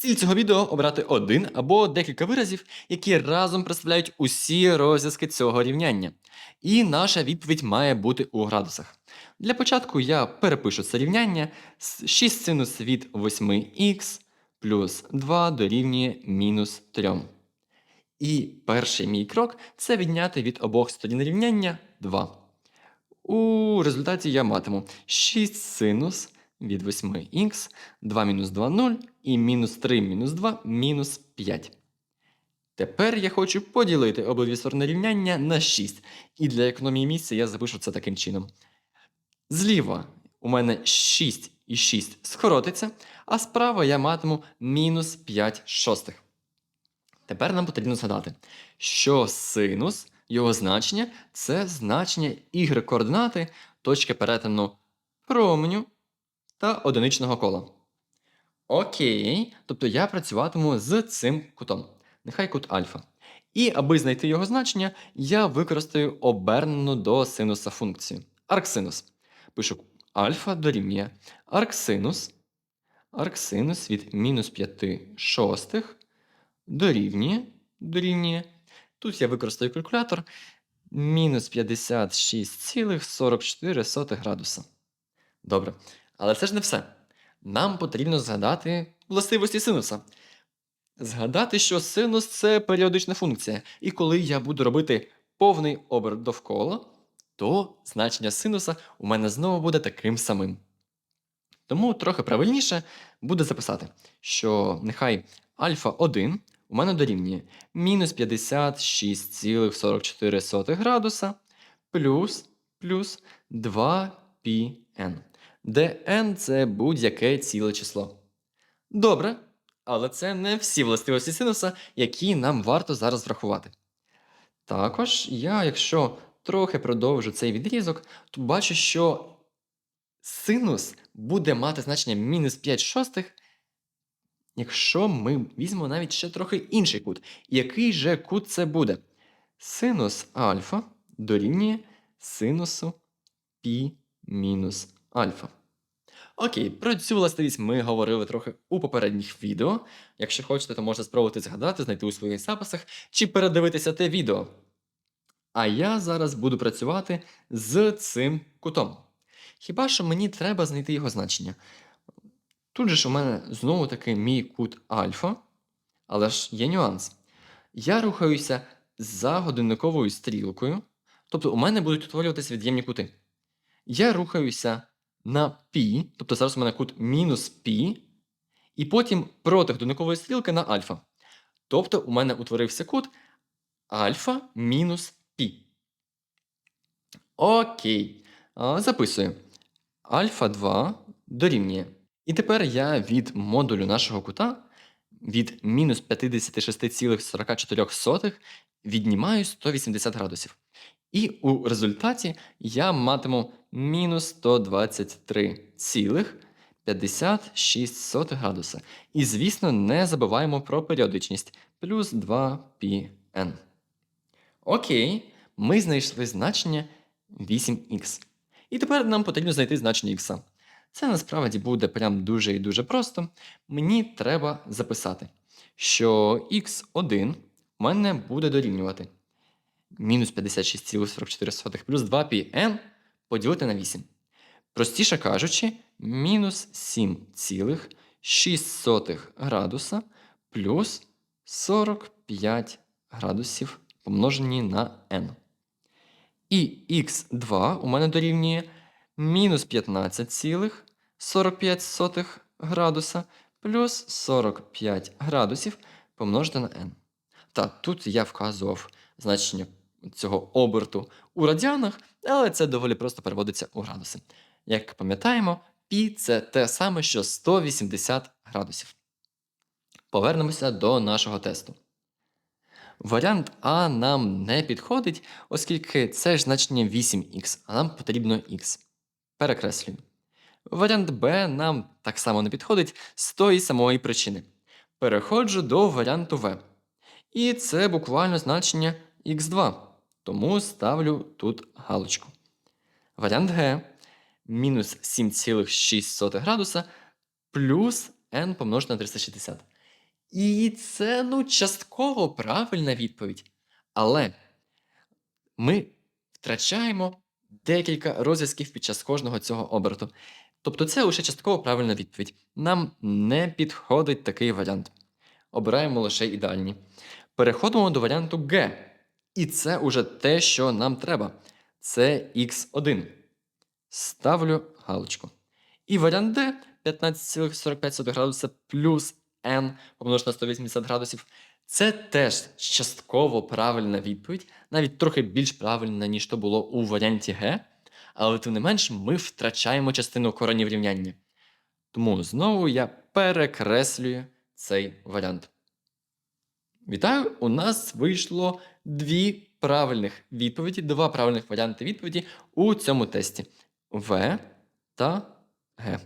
Ціль цього відео обрати один або декілька виразів, які разом представляють усі розв'язки цього рівняння. І наша відповідь має бути у градусах. Для початку я перепишу це рівняння. С- 6 синус від 8х плюс 2 дорівнює мінус 3. І перший мій крок це відняти від обох сторін рівняння 2. У результаті я матиму 6 синус від 8х, 2 мінус 2 0 і мінус 3 мінус 2 мінус 5. Тепер я хочу поділити обидві сторони рівняння на 6. І для економії місця я запишу це таким чином. Зліва у мене 6 і 6 скоротиться, а справа я матиму мінус 5 шостих. Тепер нам потрібно згадати, що синус, його значення це значення y координати точки перетину променю та одиничного кола. Окей, тобто я працюватиму з цим кутом. Нехай кут альфа. І аби знайти його значення, я використаю обернену до синуса функцію. Арксинус. Пишу альфа дорівнює арксинус. Арксинус від мінус 5 шостих дорівнює, дорівнює. Тут я використаю калькулятор. Мінус 56,44 градуса. Добре. Але це ж не все. Нам потрібно згадати властивості синуса. Згадати, що синус це періодична функція, і коли я буду робити повний оберт довкола, то значення синуса у мене знову буде таким самим. Тому трохи правильніше буде записати, що нехай альфа 1 у мене дорівнює мінус 56,44 градуса плюс, плюс 2πn, де n це будь-яке ціле число. Добре, але це не всі властивості синуса, які нам варто зараз врахувати. Також я, якщо трохи продовжу цей відрізок, то бачу, що синус буде мати значення мінус 5 шостих, якщо ми візьмемо навіть ще трохи інший кут. Який же кут це буде? Синус альфа дорівнює синусу пі мінус альфа. Окей, про цю властивість ми говорили трохи у попередніх відео. Якщо хочете, то можете спробувати згадати, знайти у своїх записах чи передивитися те відео. А я зараз буду працювати з цим кутом. Хіба що мені треба знайти його значення? Тут же ж у мене знову таки мій кут альфа, але ж є нюанс. Я рухаюся за годинниковою стрілкою, тобто у мене будуть утворюватися від'ємні кути. Я рухаюся на пі, тобто зараз у мене кут мінус пі, і потім проти годинникової стрілки на альфа. Тобто у мене утворився кут альфа мінус пі. Окей. Записую. Альфа 2 дорівнює. І тепер я від модулю нашого кута від мінус 56,44 віднімаю 180 градусів. І у результаті я матиму мінус 123,56 градуса. І, звісно, не забуваємо про періодичність плюс 2πn. Окей, ми знайшли значення 8х. І тепер нам потрібно знайти значення х. Це насправді буде прям дуже і дуже просто. Мені треба записати, що х1 у мене буде дорівнювати мінус 56,44 плюс 2πn поділити на 8. Простіше кажучи, мінус 7,6 градуса плюс 45 градусів помножені на n. І х2 у мене дорівнює мінус 15,45 градуса плюс 45 градусів помножити на n. Так, тут я вказував значення цього оберту у радіанах, але це доволі просто переводиться у градуси. Як пам'ятаємо, π це те саме, що 180 градусів. Повернемося до нашого тесту. Варіант А нам не підходить, оскільки це ж значення 8х, а нам потрібно х. Перекреслюю. Варіант Б нам так само не підходить з тої самої причини. Переходжу до варіанту В. І це буквально значення х2, тому ставлю тут галочку. Варіант Г мінус 7,6 градуса плюс n помножити на 360. І це, ну, частково правильна відповідь. Але ми втрачаємо декілька розв'язків під час кожного цього оберту. Тобто це лише частково правильна відповідь. Нам не підходить такий варіант. Обираємо лише ідеальні. Переходимо до варіанту Г. І це уже те, що нам треба. Це х1. Ставлю галочку. І варіант D 15,45 градуса плюс n помножити на 180 градусів. Це теж частково правильна відповідь, навіть трохи більш правильна, ніж то було у варіанті Г. Але тим не менш, ми втрачаємо частину коренів рівняння. Тому знову я перекреслюю цей варіант. Вітаю! У нас вийшло дві правильних відповіді, два правильних варіанти відповіді у цьому тесті В та Г.